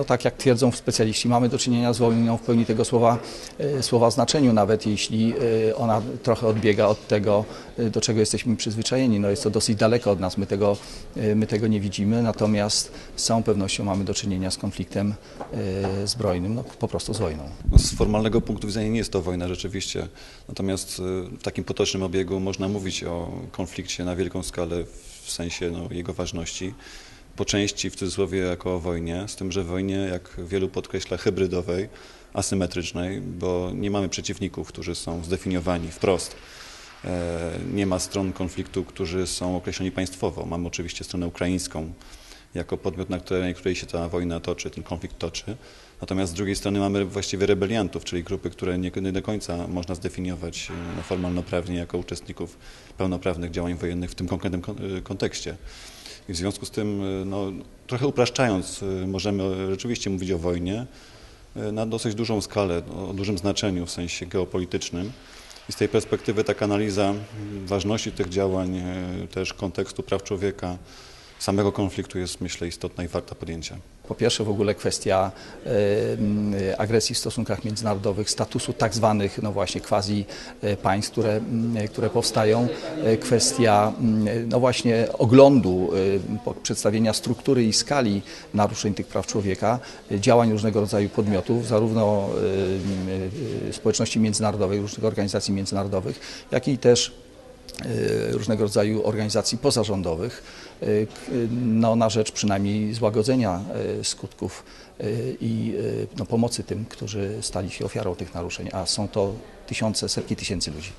no tak jak twierdzą specjaliści, mamy do czynienia z wojną w pełni tego słowa, e, słowa znaczeniu, nawet jeśli e, ona trochę odbiega od tego, e, do czego jesteśmy przyzwyczajeni. No jest to dosyć daleko od nas, my tego, my tego nie widzimy, natomiast z całą pewnością mamy do czynienia z konfliktem zbrojnym, no po prostu z wojną. No, z formalnego punktu widzenia nie jest to wojna rzeczywiście, natomiast w takim potocznym obiegu można mówić o konflikcie na wielką skalę w sensie no, jego ważności. Po części w cudzysłowie jako o wojnie, z tym, że wojnie, jak wielu podkreśla, hybrydowej, asymetrycznej, bo nie mamy przeciwników, którzy są zdefiniowani wprost. E, Nie ma stron konfliktu, którzy są określeni państwowo. Mamy oczywiście stronę ukraińską, jako podmiot, na której, której się ta wojna toczy, ten konflikt toczy. Natomiast z drugiej strony mamy właściwie rebeliantów, czyli grupy, które nie, nie do końca można zdefiniować e, no, formalno-prawnie jako uczestników pełnoprawnych działań wojennych w tym konkretnym kon- e, kontekście. I w związku z tym, e, no, trochę upraszczając, możemy rzeczywiście mówić o wojnie na dosyć dużą skalę, o dużym znaczeniu w sensie geopolitycznym. I z tej perspektywy taka analiza mm, ważności tych działań, też kontekstu praw człowieka, samego konfliktu jest myślę istotna i warta podjęcia. Po pierwsze w ogóle kwestia m, agresji w stosunkach międzynarodowych, statusu tak zwanych no właśnie quasi e, państw, które, które powstają, e, kwestia no właśnie oglądu, po- przedstawienia struktury i skali naruszeń tych praw człowieka, działań różnego rodzaju podmiotów, zarówno e, społeczności międzynarodowej, różnych organizacji międzynarodowych, jak i też różnego rodzaju organizacji pozarządowych e, no, na rzecz przynajmniej złagodzenia e, skutków e, i e, no, pomocy tym, którzy stali się ofiarą tych naruszeń, a są to tysiące, setki tysięcy ludzi.